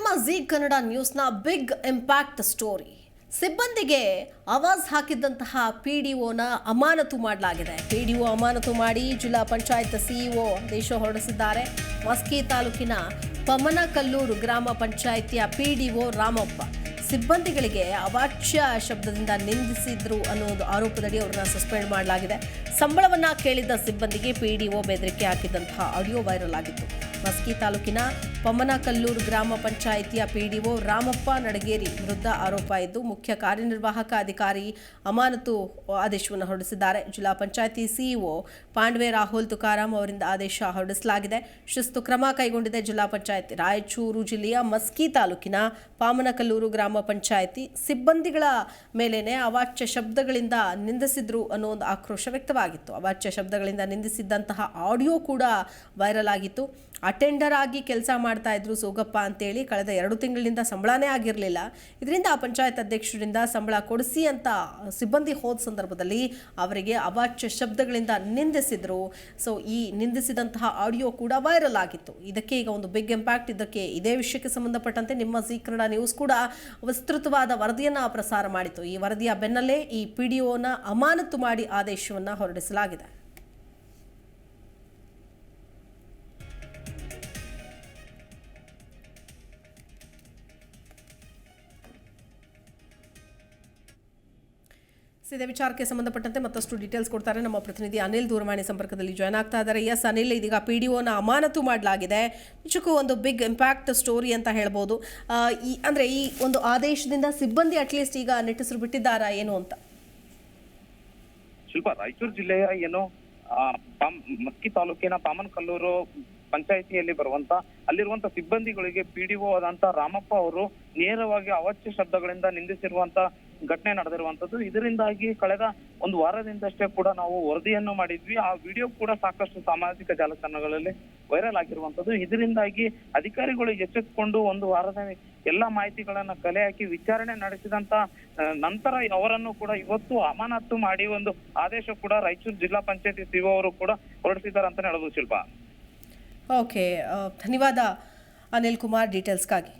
ನಿಮ್ಮ ಜಿ ಕನ್ನಡ ನ್ಯೂಸ್ನ big impact story. ಸಿಬ್ಬಂದಿಗೆ ಆವಾಜ್ ಹಾಕಿದ್ದಂತಹ ಪಿ ಡಿ ಒನ ಅಮಾನತು ಮಾಡಲಾಗಿದೆ. ಪಿ ಡಿ ಒ ಅಮಾನತು ಮಾಡಿ ಜಿಲ್ಲಾ ಪಂಚಾಯತ್ ಸಿಇಒ ದೇಶ ಹೊರಡಿಸಿದ್ದಾರೆ. ಮಸ್ಕಿ ತಾಲೂಕಿನ ಪಮನಕಲ್ಲೂರು ಗ್ರಾಮ ಪಂಚಾಯಿತಿಯ ಪಿ ಡಿ ಒ ರಾಮಪ್ಪ ಸಿಬ್ಬಂದಿಗಳಿಗೆ ಅವಾಚ್ಯ ಶಬ್ದದಿಂದ ನಿಂದಿಸಿದ್ರು ಅನ್ನೋ ಒಂದು ಆರೋಪದಡಿ ಅವರನ್ನ ಸಸ್ಪೆಂಡ್ ಮಾಡಲಾಗಿದೆ. ಸಂಬಳವನ್ನ ಕೇಳಿದ್ದ ಸಿಬ್ಬಂದಿಗೆ ಪಿ ಡಿ ಒ ಬೆದರಿಕೆ ಹಾಕಿದಂತಹ ಆಡಿಯೋ ವೈರಲ್ ಆಗಿತ್ತು. ಮಸ್ಕಿ ತಾಲೂಕಿನ ಪಮ್ಮನಕಲ್ಲೂರು ಗ್ರಾಮ ಪಂಚಾಯಿತಿಯ ಪಿಡಿಒ ರಾಮಪ್ಪ ನಡಗೇರಿ ವಿರುದ್ಧ ಆರೋಪ ಇದ್ದು, ಮುಖ್ಯ ಕಾರ್ಯನಿರ್ವಾಹಕ ಅಧಿಕಾರಿ ಅಮಾನತು ಆದೇಶವನ್ನು ಹೊರಡಿಸಿದ್ದಾರೆ. ಜಿಲ್ಲಾ ಪಂಚಾಯಿತಿ ಸಿಇಒ ಪಾಂಡ್ವೆ ರಾಹುಲ್ ತುಕಾರಾಂ ಅವರಿಂದ ಆದೇಶ ಹೊರಡಿಸಲಾಗಿದೆ. ಶಿಸ್ತು ಕ್ರಮ ಕೈಗೊಂಡಿದೆ ಜಿಲ್ಲಾ ಪಂಚಾಯಿತಿ. ರಾಯಚೂರು ಜಿಲ್ಲೆಯ ಮಸ್ಕಿ ತಾಲೂಕಿನ ಪಾಮನಕಲ್ಲೂರು ಗ್ರಾಮ ಪಂಚಾಯಿತಿ ಸಿಬ್ಬಂದಿಗಳ ಮೇಲೇನೆ ಅವಾಚ್ಯ ಶಬ್ದಗಳಿಂದ ನಿಂದಿಸಿದ್ರು ಅನ್ನೋ ಒಂದು ಆಕ್ರೋಶ ವ್ಯಕ್ತವಾಗಿತ್ತು. ಅವಾಚ್ಯ ಶಬ್ದಗಳಿಂದ ನಿಂದಿಸಿದ್ದಂತಹ ಆಡಿಯೋ ಕೂಡ ವೈರಲ್ ಆಗಿತ್ತು. ಅಟೆಂಡರ್ ಆಗಿ ಕೆಲಸ ಮಾಡ್ತಾ ಇದ್ರು ಸೋಗಪ್ಪ ಅಂತೇಳಿ ಕಳೆದ ಎರಡು ತಿಂಗಳಿಂದ ಸಂಬಳನೇ ಆಗಿರಲಿಲ್ಲ. ಇದರಿಂದ ಆ ಪಂಚಾಯತ್ ಅಧ್ಯಕ್ಷರಿಂದ ಸಂಬಳ ಕೊಡಿಸಿ ಅಂತ ಸಿಬ್ಬಂದಿ ಹೋದ ಸಂದರ್ಭದಲ್ಲಿ ಅವರಿಗೆ ಅವಾಚ್ಯ ಶಬ್ದಗಳಿಂದ ನಿಂದಿಸಿದ್ರು. ಸೊ ಈ ನಿಂದಿಸಿದಂತಹ ಆಡಿಯೋ ಕೂಡ ವೈರಲ್ ಆಗಿತ್ತು. ಇದಕ್ಕೆ ಈಗ ಒಂದು ಬಿಗ್ ಇಂಪ್ಯಾಕ್ಟ್ ಇದಕ್ಕೆ ಇದೇ ವಿಷಯಕ್ಕೆ ಸಂಬಂಧಪಟ್ಟಂತೆ ನಿಮ್ಮ ಜಿ ನ್ಯೂಸ್ ಕೂಡ ವಿಸ್ತೃತವಾದ ವರದಿಯನ್ನು ಪ್ರಸಾರ ಮಾಡಿತು ಈ ವರದಿಯ ಬೆನ್ನಲ್ಲೇ ಈ ಪಿಡಿಒನ ಅಮಾನತು ಮಾಡಿ ಆದೇಶವನ್ನು ಹೊರಡಿಸಲಾಗಿದೆ. ಇದೇ ವಿಚಾರಕ್ಕೆ ಸಂಬಂಧಪಟ್ಟಂತೆ ಮತ್ತಷ್ಟು ಡೀಟೇಲ್ಸ್ ಕೊಡ್ತಾರೆ ನಮ್ಮ ಪ್ರತಿನಿಧಿ ಅನಿಲ್ ದೂರವಾಣಿ ಸಂಪರ್ಕದಲ್ಲಿ ಜಾಯ್ನ್ ಆಗ್ತಾ ಇದ್ದಾರೆ. ಎಸ್ ಅನಿಲ್, ಇದೀಗ ಪಿ ಡಿ ಒನ ಅಮಾನತು ಮಾಡಲಾಗಿದೆ. ನಿಜಕ್ಕೂ ಒಂದು ಬಿಗ್ ಇಂಪ್ಯಾಕ್ಟ್ ಸ್ಟೋರಿ ಅಂತ ಹೇಳ್ಬೋದು. ಈ, ಅಂದರೆ ಈ ಒಂದು ಆದೇಶದಿಂದ ಸಿಬ್ಬಂದಿ ಅಟ್ಲೀಸ್ಟ್ ಈಗ ನೆಟ್ಟಿಸರು ಬಿಟ್ಟಿದ್ದಾರಾ ಏನು ಅಂತ? ಶಿಲ್ಪ ರಾಯಚೂರು ಜಿಲ್ಲೆಯ ಏನು ಮಸ್ಕಿ ತಾಲೂಕಿನ ಪಾಮನಕಲ್ಲೂರು ಪಂಚಾಯಿತಿಯಲ್ಲಿ ಬರುವಂತ, ಅಲ್ಲಿರುವಂತ ಸಿಬ್ಬಂದಿಗಳಿಗೆ ಪಿಡಿಒ ಆದಂತ ರಾಮಪ್ಪ ಅವರು ನೇರವಾಗಿ ಅವಾಚ್ಯ ಶಬ್ದಗಳಿಂದ ನಿಂದಿಸಿರುವಂತ ಘಟನೆ ನಡೆದಿರುವಂತದ್ದು. ಇದರಿಂದಾಗಿ ಕಳೆದ ಒಂದು ವಾರದಿಂದಷ್ಟೇ ಕೂಡ ನಾವು ವರದಿಯನ್ನು ಮಾಡಿದ್ವಿ. ಆ ವಿಡಿಯೋ ಕೂಡ ಸಾಕಷ್ಟು ಸಾಮಾಜಿಕ ಜಾಲತಾಣಗಳಲ್ಲಿ ವೈರಲ್ ಆಗಿರುವಂತದ್ದು. ಇದರಿಂದಾಗಿ ಅಧಿಕಾರಿಗಳು ಎಚ್ಚೆತ್ತುಕೊಂಡು ಒಂದು ವಾರದ ಎಲ್ಲಾ ಮಾಹಿತಿಗಳನ್ನ ಕಲೆ ಹಾಕಿ ವಿಚಾರಣೆ ನಡೆಸಿದಂತ ನಂತರ ಅವರನ್ನು ಕೂಡ ಇವತ್ತು ಅಮಾನತು ಮಾಡಿ ಒಂದು ಆದೇಶ ಕೂಡ ರಾಯಚೂರು ಜಿಲ್ಲಾ ಪಂಚಾಯತಿ ಸಿಒ ಅವರು ಕೂಡ ಹೊರಡಿಸಿದ್ದಾರೆ ಅಂತಾನೆ ಹೇಳೋದು ಶಿಲ್ಪ. ಓಕೆ ಧನ್ಯವಾದ ಅನಿಲ್ ಕುಮಾರ್ ಡೀಟೇಲ್ಸ್ಗಾಗಿ.